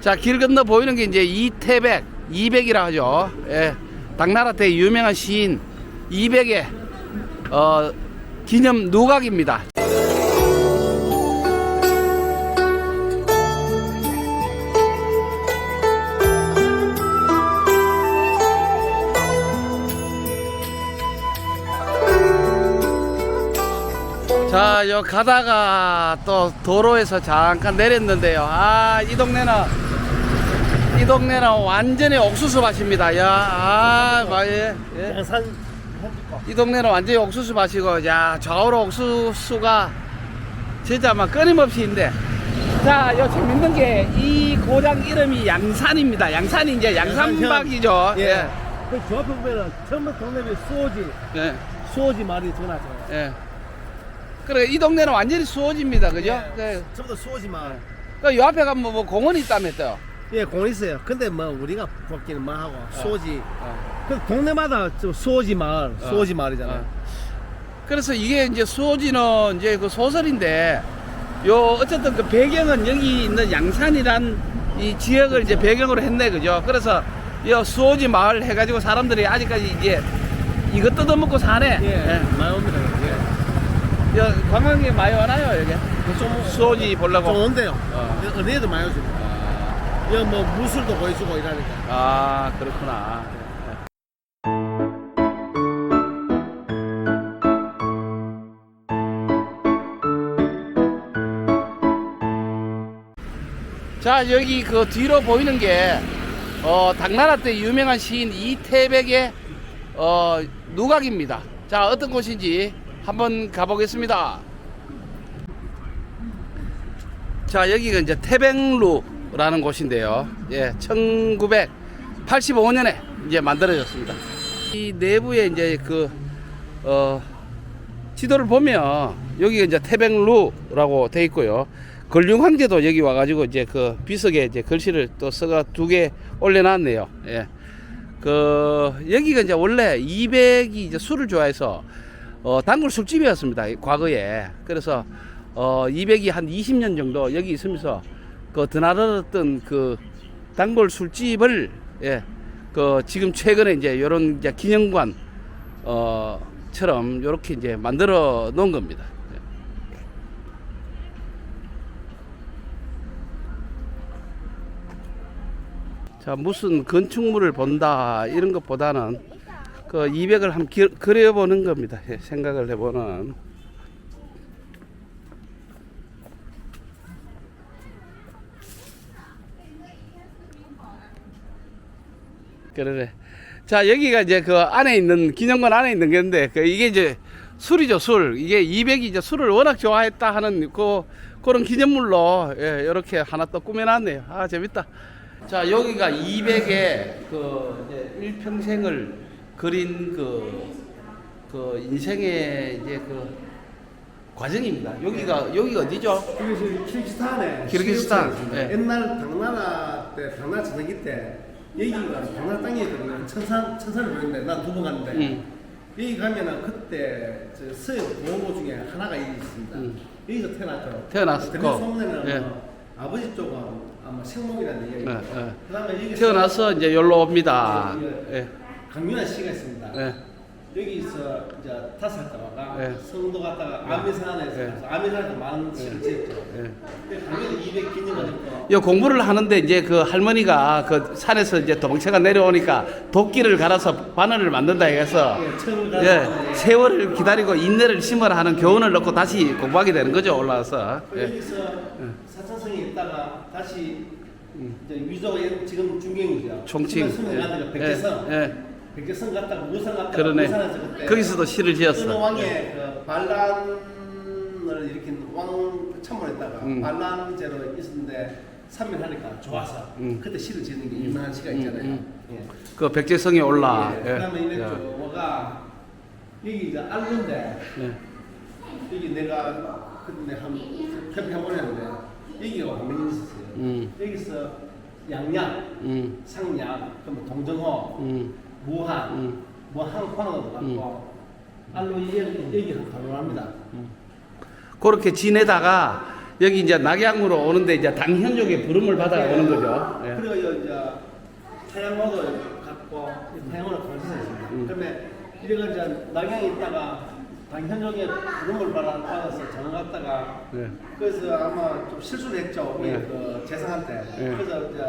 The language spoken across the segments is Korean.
자, 길 건너 보이는 게 이제 이태백, 이백이라 하죠. 예. 당나라 때 유명한 시인 이백의 어, 기념 누각입니다. 자, 요 가다가 또 도로에서 잠깐 내렸는데요. 아, 이 동네는 이 동네는 완전히 옥수수 밭입니다. 야, 아, 마, 예, 예. 양산 이 동네는 완전히 옥수수 밭이고, 야, 좌우로 옥수수가 진짜 막 끊임없이 있는데. 자, 요 재밌는 게 이 고장 이름이 양산입니다. 양산이 이제 양산박이죠. 예. 그저 앞에 보면은 전부 동네에 수호지, 예. 수호지 말이 전화죠. 예. 그래, 이 동네는 완전히 수호지입니다. 그죠? 그, 전부 다 수호지 말. 그, 요 앞에 가면 뭐 공원이 있다면서요. 예, 공원 있어요. 근데 뭐 우리가 뽑기는 뭐 하고 수호지. 어. 그 동네마다 좀 수호지 마을, 어. 수호지 마을이잖아요. 어. 그래서 이게 이제 수호지는 이제 그 소설인데 요 어쨌든 그 배경은 여기 있는 양산이란 이 지역을 이제 배경으로 했네 그죠? 그래서 요 수호지 마을 해가지고 사람들이 아직까지 이제 이거 뜯어먹고 사네. 예, 많이 옵니다. 예. 요 관광객 많이 오나요 여기? 좀, 수호지 좀 보려고. 온대요. 어. 은혜도 많이 오죠. 아, 여기 뭐 무술도 보여주고 이러니까. 아 그렇구나. 자 여기 그 뒤로 보이는 게 어, 당나라 때 유명한 시인 이태백의 어, 누각입니다. 자 어떤 곳인지 한번 가보겠습니다. 자 여기가 이제 태백루 라는 곳인데요. 예, 1985년에 이제 만들어졌습니다. 이 내부에 이제 그 어, 지도를 보면 여기가 이제 태백루라고 돼 있고요. 걸륭 황제도 여기 와가지고 이제 그 비석에 이제 글씨를 또 써가 두 개 올려놨네요. 예. 그 여기가 이제 원래 200이 이제 술을 좋아해서 어, 단골 술집이었습니다. 과거에. 그래서 어, 200이 한 20년 정도 여기 있으면서 그 드나들었던 그 단골 술집을 예. 그 지금 최근에 이제 요런 이제 기념관 어처럼 요렇게 이제 만들어 놓은 겁니다. 예. 자 무슨 건축물을 본다 이런 것보다는 그 200을 한번 기- 그려보는 겁니다. 예, 생각을 해보는. 그러네. 자 여기가 이제 그 안에 있는 기념관 안에 있는 건데 그 이게 이제 술이죠 술. 이게 200이 이제 술을 워낙 좋아했다 하는 그 그런 기념물로 예, 이렇게 하나 또 꾸며놨네요. 아 재밌다. 자 여기가 200의 그 이제 일평생을 그린 그, 그 인생의 이제 그 과정입니다. 여기가 여기가 어디죠? 지금 키르기스탄에 키르기스탄, 예. 옛날 당나라 때 당나라 전성기 때 여기가 당나라 땅이거든요. 천산 천산을 보는데 난 두 번 갔는데 음. 여기 가면은 그때 저 서역 보호고 중에 하나가 여기 있습니다. 음. 여기서 태어났죠. 태어났고. 듣는 소문에는 예. 뭐 아버지 쪽은 아마 생몽이라는 얘기가 예, 있고 예. 그다음에 여기 태어나서 이제 여기로 옵니다. 예. 강윤아 씨가 있습니다. 예. 여기서 이제 다섯 살 때가 예. 성도 갔다가 아미산에서 예. 아미산에서 많은 시를 지었죠. 예. 근데 강윤아 200 기념을 했고 이 공부를 하는데 이제 그 할머니가 그 산에서 이제 도망쳐가 내려오니까 도끼를 갈아서 바늘을 만든다 해서 예, 천을 예, 가지고 세월을 기다리고 인내를 심어라 하는 교훈을 넣고 다시 공부하게 되는 거죠 올라와서 예. 여기서 사천성에 있다가 다시 이제 위조가 연- 지금 중경이죠. 총칭 예. 백제성, 예, 예. 백제성 갔다가 무산 갔다가 그러네 무산에서 그때 거기서도 시를 지었어 왕의 그 반란을 일으킨 왕 참모했다가 음. 반란제로 있었는데 삼면하니까 좋아서 음. 그때 시를 짓는 게 유명한 시가 있잖아요. 음, 예. 그 백제성에 올라 예. 예. 그다음에 이제 야. 저가 여기 이제 알른데 예. 여기 내가 그때 한 캠핑 보냈는데 여기가 왕명이 있었어요. 음. 여기서 양양, 음, 상양, 그럼 동정호, 음, 무한, 음. 뭐 한광도 갔고 알로 여기 여기 가로랍니다. 그렇게 지내다가 여기 이제 낙양으로 오는데 이제 당현족의 부름을 받아 오는 거죠. 예. 그리고 이제 태양호도 갖고 태양호는 광시사 있습니다. 음. 그다음에 이래가 이제 낙양에 있다가 당현종의 부름을 받아- 받아서 정 갔다가 예. 그래서 아마 좀 실수를 했죠. 우리 네. 그 때. 네. 그래서 이제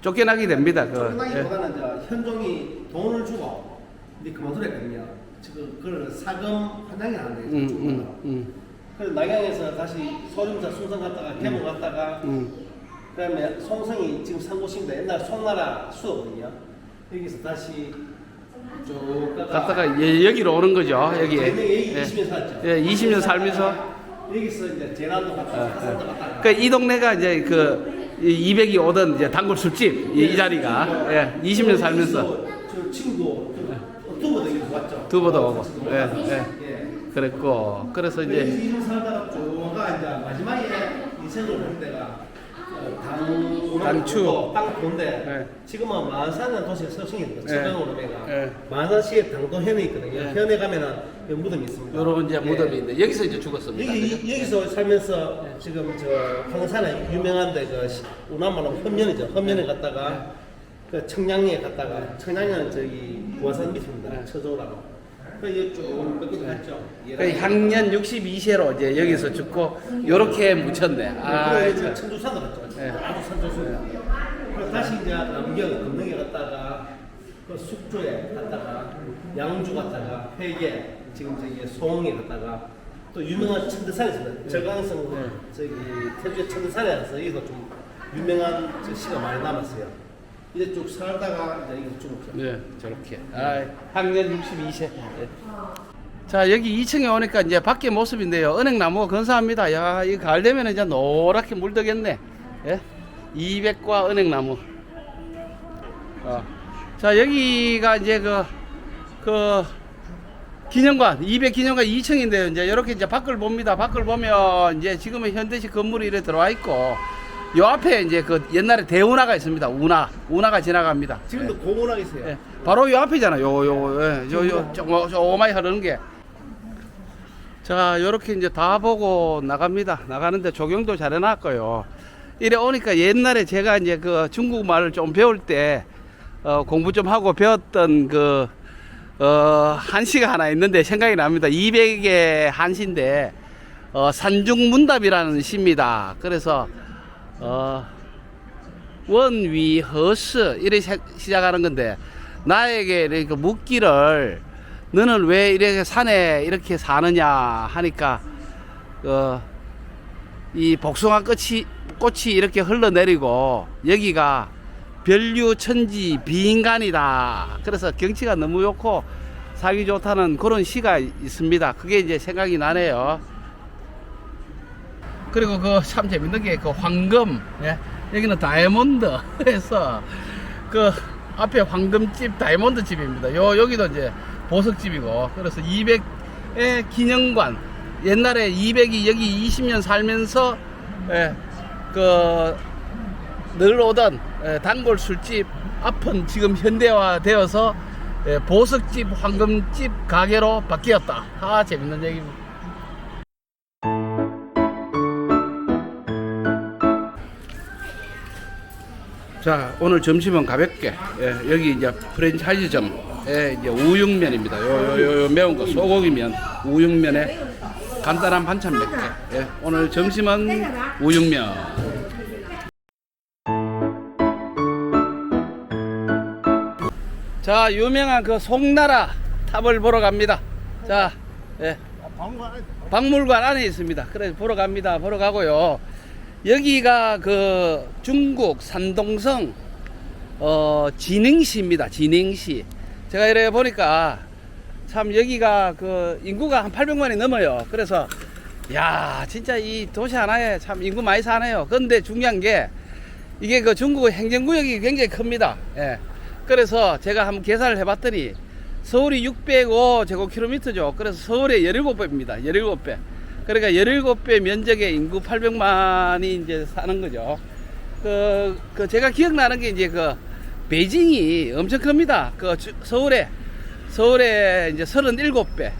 쫓겨나게 됩니다. 그, 예. 쫓겨나기보다는 현종이 돈을 주고 이제 그만두랬거든요. 지금 그걸 사금 한장이 나는데. 음, 음, 음, 그래서 낙양에서 다시 소림사 숭성 갔다가 개봉 갔다가 음. 그다음에 송성이 지금 산 곳입니다. 옛날 송나라 수도거든요. 여기서 다시 쭉 갔다가 예, 여기로 오는 거죠. 여기에. 여기 예. 20년 살았죠. 예, 20년 살면서 여기서 이제 제란도 갔다가 예, 사산도 갔다가 그러니까 이 동네가 이제 그 200이 오던 이제 단골 술집 이, 이 자리가 예, 20년 살면서 저 친구 두번도 여기 왔죠. 두번도 오고. 예. 예. 예. 그랬고 그래서 이제 20년 살다가 쭉가 이제 마지막에 인생을 할 때가 어, 당 당추. 땅 본데 예. 지금은 마산은 서성입니다. 예. 서강으로 내가 예. 마산시에 당도 현에 있거든요. 예. 현에 가면은 무덤이 있습니다. 요런 이제 예. 무덤이 있는데 여기서 이제 죽었습니다. 여기? 이- 여기서 살면서 지금 저 황산에 유명한데 그 시- 우남마로 험년이죠. 험년에 갔다가 그 청량리에 갔다가 청량리는 저기 부화산 밑입니다. 네. 처조라고. 군데 갔죠. 그 향년 62세로 이제 여기서 죽고 요렇게 묻혔네. 아, 그리고 참. 이제 천주산도 갔죠. 예. 아주 산조수. 그리고 다시 이제 남경 금능에 갔다가 그 숙주에 갔다가 양주 갔다가 회계 지금 저기 송에 갔다가 또 유명한 천대산이 있습니다. 절강성 네. 저기 태주의 천대산에 가서 여기서 좀 유명한 저 시가 많이 남았어요. 이제 쭉 살다가 이제 죽었죠. 네, 저렇게. 아, 학년 62세. 자, 여기 2층에 오니까 이제 밖에 모습인데요. 은행나무가 근사합니다. 야, 이 가을 되면 이제 노랗게 물들겠네. 예? 200과 은행나무. 어. 자, 여기가 이제 그, 그, 기념관, 200 기념관 2층인데요. 이제 이렇게 이제 밖을 봅니다. 밖을 보면 이제 지금은 현대식 건물이 이렇게 들어와 있고, 요 앞에 이제 그 옛날에 대운하가 있습니다. 운하. 운하가 지나갑니다. 지금도 공원하게 있어요. 예, 바로 요 앞이잖아. 요, 요, 예, 요, 요, 저, 저 오마이 흐르는 게. 자, 요렇게 이제 다 보고 나갑니다. 나가는데 조경도 잘 해놨고요. 이래 오니까 옛날에 제가 이제 그 중국말을 좀 배울 때, 어, 공부 좀 하고 배웠던 그, 어, 한시가 하나 있는데 생각이 납니다. 200의 한시인데, 어, 산중문답이라는 시입니다. 그래서, 어, 원위 허스 이렇게 시- 시작하는 건데 나에게 이렇게 묻기를 너는 왜 이렇게 산에 이렇게 사느냐 하니까 어, 이 복숭아 꽃이 꽃이 이렇게 흘러내리고 여기가 별류 천지 비인간이다. 그래서 경치가 너무 좋고 살기 좋다는 그런 시가 있습니다. 그게 이제 생각이 나네요. 그리고 그 참 재밌는 게 그 황금 예? 여기는 다이아몬드. 해서 그 앞에 황금집 다이아몬드 집입니다. 요 여기도 이제 보석집이고 그래서 200의 기념관. 옛날에 200이 여기 20년 살면서 예, 그늘 오던 예, 단골 술집 앞은 지금 현대화 되어서 예, 보석집 황금집 가게로 바뀌었다. 아 재밌는 얘기입니다 자 오늘 점심은 가볍게 예, 여기 이제 프랜차이즈점에 이제 우육면입니다. 요 요 요 매운 거 소고기면 우육면에 간단한 반찬 몇 개. 예, 오늘 점심은 우육면. 자 유명한 그 송나라 탑을 보러 갑니다. 자 예. 박물관 안에 있습니다. 그래서 보러 갑니다. 보러 가고요. 여기가 그 중국 산동성 어 진행시입니다. 진행시. 제가 이래 보니까 참 여기가 그 인구가 한 800만이 넘어요. 그래서 야 진짜 이 도시 하나에 참 인구 많이 사네요. 근데 중요한 게 이게 그 중국 행정구역이 굉장히 큽니다. 예. 그래서 제가 한번 계산을 해봤더니 서울이 605제곱킬로미터죠. 그래서 서울의 17배입니다. 17배. 그러니까 17배 면적의 인구 800만이 이제 사는 거죠. 그, 그 제가 기억나는 게 이제 그 베이징이 엄청 큽니다. 그 주- 서울에 서울에 이제 37배.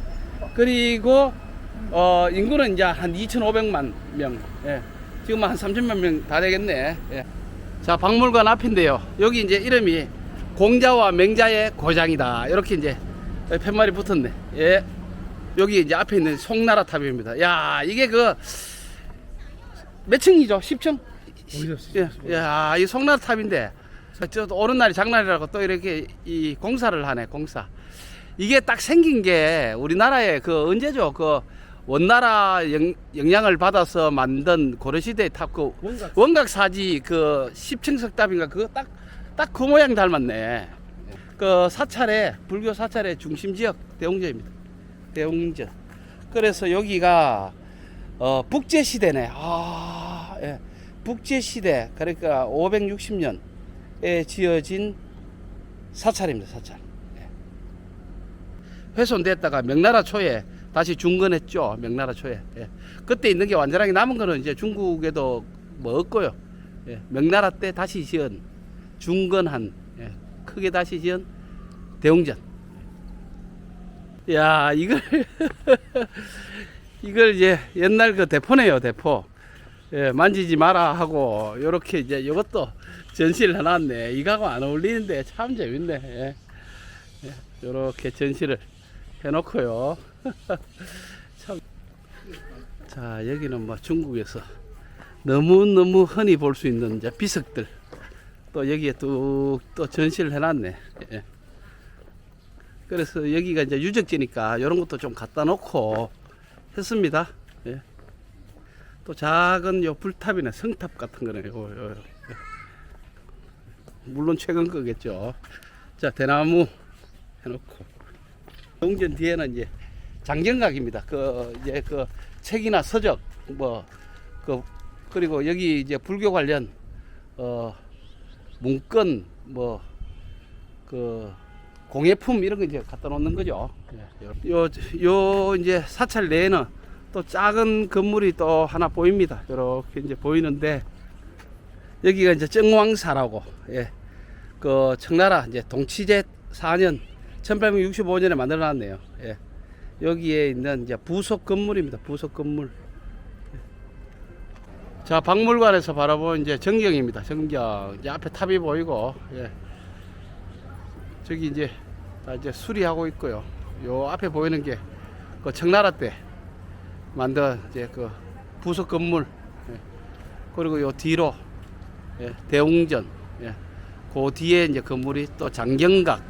그리고 어, 인구는 이제 한 2,500만 명. 예. 지금 한 3천만 명 다 되겠네. 예. 자, 박물관 앞인데요. 여기 이제 이름이 공자와 맹자의 고장이다. 이렇게 이제 팻말이 붙었네. 예. 여기 이제 앞에 있는 송나라 탑입니다. 야, 이게 그 몇 층이죠? 10층? 예. 야, 이 송나라 탑인데 저 오는 날이 장날이라고 또 이렇게 이 공사를 하네, 공사. 이게 딱 생긴 게 우리나라에 그 언제죠? 그 원나라 영, 영향을 받아서 만든 고려시대 탑그 원각. 원각 사지 그 10층 석탑인가 그거 딱 딱 그 모양 닮았네. 그 사찰의 불교 사찰의 중심 지역 대웅전입니다. 대웅전. 그래서 여기가 어 북제 시대네. 아, 예. 북제 시대 그러니까 560년에 지어진 사찰입니다. 사찰. 예. 훼손됐다가 명나라 초에 다시 중건했죠. 명나라 초에. 예. 그때 있는 게 완전하게 남은 거는 이제 중국에도 뭐 없고요. 예. 명나라 때 다시 지은 중건한 예. 크게 다시 지은 대웅전. 야 이걸 이걸 이제 옛날 그 대포네요 대포. 예, 만지지 마라 하고 요렇게 이제 이것도 전시를 해놨네. 이거하고 안 어울리는데 참 재밌네. 예. 예, 요렇게 전시를 해놓고요. 참. 자 여기는 뭐 중국에서 너무 너무 흔히 볼 수 있는 이제 비석들 또 여기에 또 또 전시를 해놨네. 예. 그래서 여기가 이제 유적지니까 이런 것도 좀 갖다 놓고 했습니다. 예. 또 작은 요 불탑이나 성탑 같은 거네요. 요, 요, 요. 물론 최근 거겠죠. 자 대나무 해놓고 동전 뒤에는 이제 장경각입니다. 그 이제 그 책이나 서적 뭐 그 그리고 여기 이제 불교 관련 어 문건 뭐그 공예품 이런 거 이제 갖다 놓는 거죠. 예, 요, 요 이제 사찰 내에는 또 작은 건물이 또 하나 보입니다. 이렇게 이제 보이는데 여기가 이제 정왕사라고 예. 그 청나라 이제 동치제 4년 1865년에 만들어 놨네요. 예. 여기에 있는 이제 부속 건물입니다. 부속 건물. 예. 자, 박물관에서 바라본 이제 전경입니다. 전경. 이제 앞에 탑이 보이고, 예. 저기 이제 다 이제 수리하고 있고요. 요 앞에 보이는 게 그 청나라 때 만든 이제 그 부속 건물. 예. 그리고 요 뒤로 예. 대웅전. 예. 그 뒤에 이제 건물이 또 장경각